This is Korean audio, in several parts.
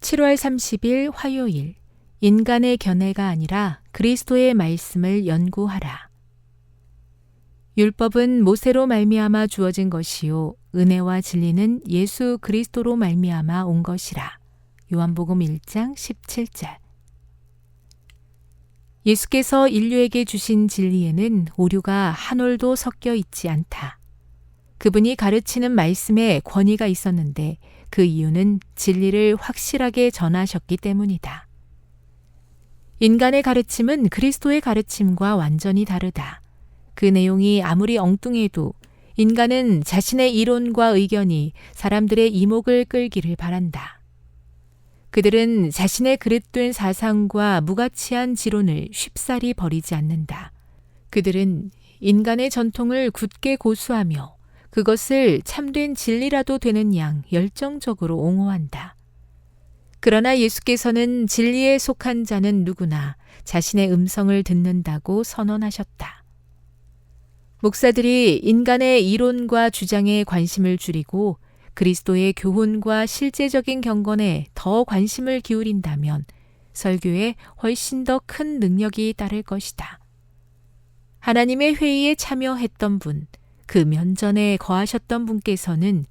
7월 30일 화요일 인간의 견해가 아니라 그리스도의 말씀을 연구하라. 율법은 모세로 말미암아 주어진 것이요 은혜와 진리는 예수 그리스도로 말미암아 온 것이라. 요한복음 1장 17절. 예수께서 인류에게 주신 진리에는 오류가 한 올도 섞여 있지 않다. 그분이 가르치는 말씀에 권위가 있었는데 그 이유는 진리를 확실하게 전하셨기 때문이다. 인간의 가르침은 그리스도의 가르침과 완전히 다르다. 그 내용이 아무리 엉뚱해도 인간은 자신의 이론과 의견이 사람들의 이목을 끌기를 바란다. 그들은 자신의 그릇된 사상과 무가치한 지론을 쉽사리 버리지 않는다. 그들은 인간의 전통을 굳게 고수하며 그것을 참된 진리라도 되는 양 열정적으로 옹호한다. 그러나 예수께서는 진리에 속한 자는 누구나 자신의 음성을 듣는다고 선언하셨다. 목사들이 인간의 이론과 주장에 관심을 줄이고 그리스도의 교훈과 실제적인 경건에 더 관심을 기울인다면 설교에 훨씬 더 큰 능력이 따를 것이다. 하나님의 회의에 참여했던 분, 그 면전에 거하셨던 분께서는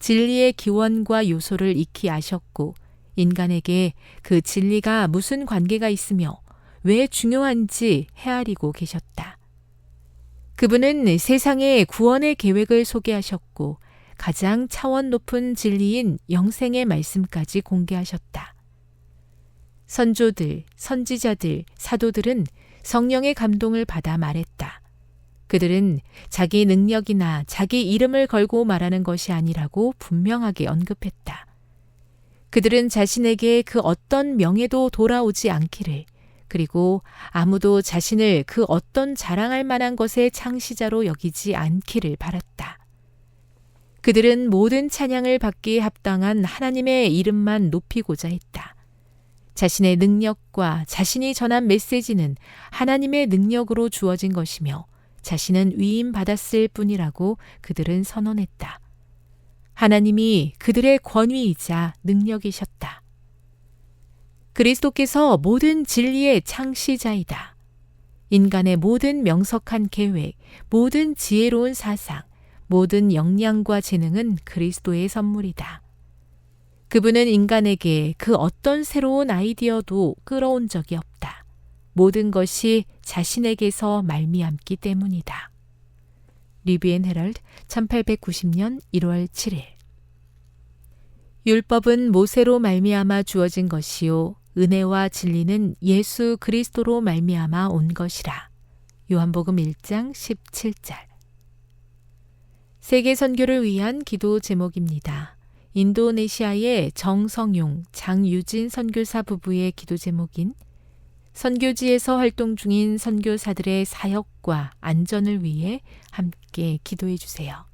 진리의 기원과 요소를 익히 아셨고 인간에게 그 진리가 무슨 관계가 있으며 왜 중요한지 헤아리고 계셨다. 그분은 세상의 구원의 계획을 소개하셨고 가장 차원 높은 진리인 영생의 말씀까지 공개하셨다. 선조들, 선지자들, 사도들은 성령의 감동을 받아 말했다. 그들은 자기 능력이나 자기 이름을 걸고 말하는 것이 아니라고 분명하게 언급했다. 그들은 자신에게 그 어떤 명예도 돌아오지 않기를, 그리고 아무도 자신을 그 어떤 자랑할 만한 것의 창시자로 여기지 않기를 바랐다. 그들은 모든 찬양을 받기에 합당한 하나님의 이름만 높이고자 했다. 자신의 능력과 자신이 전한 메시지는 하나님의 능력으로 주어진 것이며 자신은 위임 받았을 뿐이라고 그들은 선언했다. 하나님이 그들의 권위이자 능력이셨다. 그리스도께서 모든 진리의 창시자이다. 인간의 모든 명석한 계획, 모든 지혜로운 사상, 모든 역량과 재능은 그리스도의 선물이다. 그분은 인간에게 그 어떤 새로운 아이디어도 끌어온 적이 없다. 모든 것이 자신에게서 말미암기 때문이다. 리비엔 헤럴드 1890년 1월 7일 율법은 모세로 말미암아 주어진 것이요 은혜와 진리는 예수 그리스도로 말미암아 온 것이라. 요한복음 1장 17절 세계 선교를 위한 기도 제목입니다. 인도네시아의 정성용, 장유진 선교사 부부의 기도 제목인 선교지에서 활동 중인 선교사들의 사역과 안전을 위해 함께 기도해 주세요.